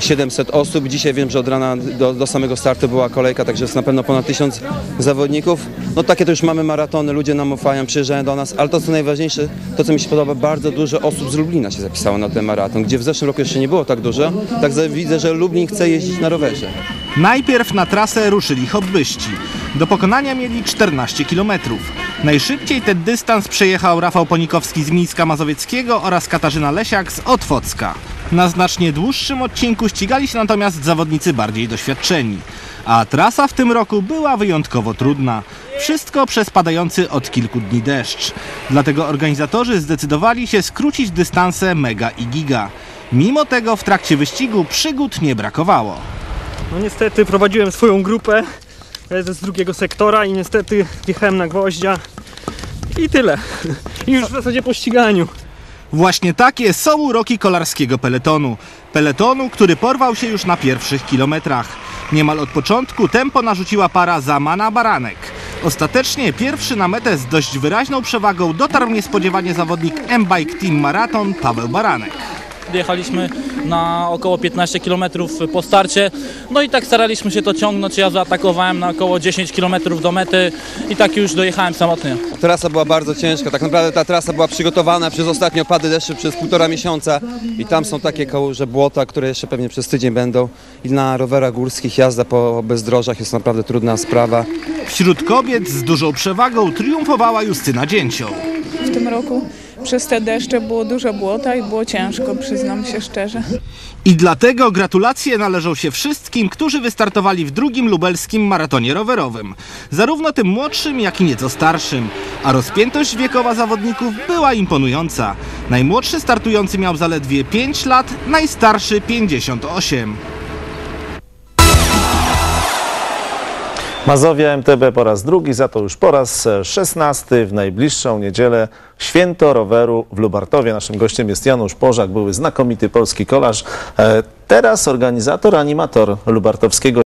700 osób. Dzisiaj wiem, że od rana do, do samego startu była kolejka, także jest na pewno ponad 1000 zawodników. No takie to już mamy maratony, ludzie nam ufają, przyjeżdżają do nas, ale to co najważniejsze, to co mi się podoba, bardzo dużo osób z Lublina się zapisało na ten maraton, gdzie w zeszłym roku jeszcze nie było tak dużo. Tak za- widzę, że Lublin chce jeździć na rowerze. Najpierw na trasę ruszyli hobbyści. Do pokonania mieli 14 km. Najszybciej ten dystans przejechał Rafał Ponikowski z Mińska Mazowieckiego oraz Katarzyna Lesiak z Otwocka. Na znacznie dłuższym odcinku ścigali się natomiast zawodnicy bardziej doświadczeni. A trasa w tym roku była wyjątkowo trudna. Wszystko przez padający od kilku dni deszcz. Dlatego organizatorzy zdecydowali się skrócić dystanse mega i giga. Mimo tego w trakcie wyścigu przygód nie brakowało. No niestety prowadziłem swoją grupę z drugiego sektora i niestety wjechałem na gwoździa i tyle. I już w zasadzie po ściganiu. Właśnie takie są uroki kolarskiego peletonu. Peletonu, który porwał się już na pierwszych kilometrach. Niemal od początku tempo narzuciła para Zamana Baranek. Ostatecznie pierwszy na metę z dość wyraźną przewagą dotarł niespodziewanie zawodnik M-Bike Team Marathon Paweł Baranek. Jechaliśmy na około 15 km po starcie, no i tak staraliśmy się to ciągnąć. Ja zaatakowałem na około 10 km do mety i tak już dojechałem samotnie. Trasa była bardzo ciężka. Tak naprawdę ta trasa była przygotowana przez ostatnie opady deszczu przez półtora miesiąca i tam są takie kałuże błota, które jeszcze pewnie przez tydzień będą. I na rowerach górskich jazda po bezdrożach jest naprawdę trudna sprawa. Wśród kobiet z dużą przewagą triumfowała Justyna Dzięcioł. w tym roku. Przez te deszcze było dużo błota i było ciężko, przyznam się szczerze. I dlatego gratulacje należą się wszystkim, którzy wystartowali w drugim lubelskim maratonie rowerowym. Zarówno tym młodszym, jak i nieco starszym. A rozpiętość wiekowa zawodników była imponująca. Najmłodszy startujący miał zaledwie 5 lat, najstarszy 58. Mazowia MTB po raz drugi, za to już po raz szesnasty w najbliższą niedzielę Święto Roweru w Lubartowie. Naszym gościem jest Janusz Pożak, były znakomity polski kolarz. E, Teraz organizator, animator lubartowskiego